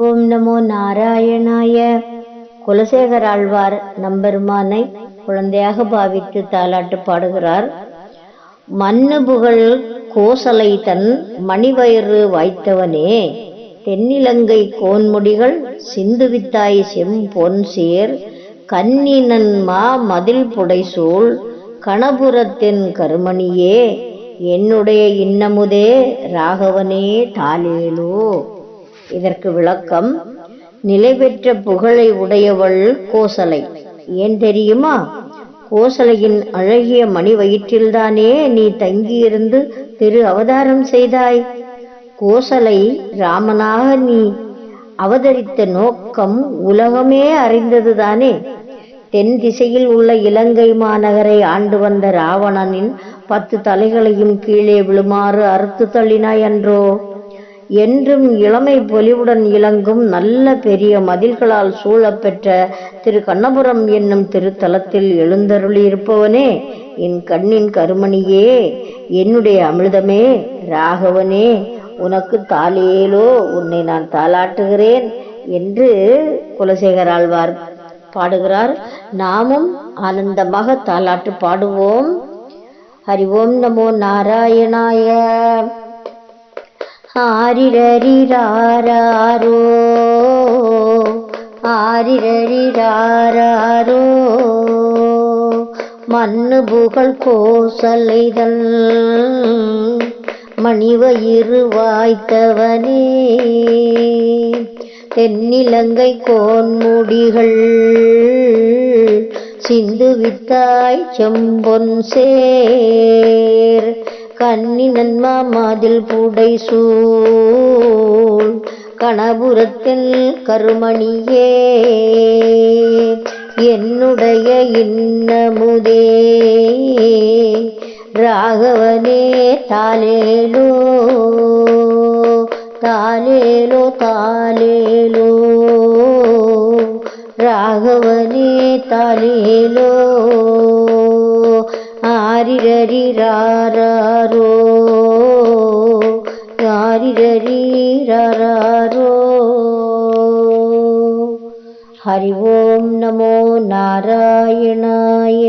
ஓம் நமோ நாராயணாய. குலசேகர் ஆழ்வார் நம்பெருமானை குழந்தையாக பாவித்து தாலாட்டு பாடுகிறார். மண்ணு புகழ் கோசலை தன் மணிவயிறு வாய்த்தவனே. தென்னிலங்கை கோன்முடிகள் சிந்துவித்தாய் செம்பொன் சேர். கன்னினன் மா மதில் புடைசூழ் கணபுரத்தின் கருமணியே. என்னுடைய இன்னமுதே ராகவனே தாலேலோ இதற்கு விளக்கம் நிலை பெற்ற புகழை உடையவள் கோசலை. ஏன் தெரியுமா? கோசலையின் அழகிய மணி வயிற்றில்தானே நீ தங்கியிருந்து திரு அவதாரம் செய்தாய்? கோசலை ராமனாக நீ அவதரித்த நோக்கம் உலகமே அறிந்ததுதானே? தென் திசையில் உள்ள இலங்கை மாநகரை ஆண்டு வந்த ராவணனின் பத்து தலைகளையும் கீழே விழுமாறு அறுத்து தள்ளினாய் அன்றோ? என்றும் இளமை பொலிவுடன் இளங்கும் நல்ல பெரிய மதில்களால் சூழப்பெற்ற திரு கண்ணபுரம் என்னும் திருத்தலத்தில் எழுந்தருளியிருப்பவனே என் கண்ணின் கருமணியே என்னுடைய அமிர்தமே ராகவனே உனக்கு தாலேலோ உன்னை நான் தாளாட்டுகிறேன் என்று குலசேகர் ஆழ்வார் பாடுகிறார். நாமும் ஆனந்தமாக தாலாட்டு பாடுவோம். ஹரி ஓம் நமோ நாராயணாய. ஆரிரரிராரோ ஆரிரரிராரோ. மண்ணு புகழ் கோசலைதல் மணிவயிறு வாய்த்தவனே. தென்னிலங்கை கோன்முடிகள் சிந்து வித்தாய் செம்பொன் சேர். கண்ணி நன்மா மாதில் புடை சூழ் கணபுரத்தில் கருமணியே என்னுடைய இன்னமுதே. ராகவனே தாலேலோ தாலேலோ தாலேலோ ராகவனே தாலேலோ रिररि रारो हरि ओं नमो नारायणाय।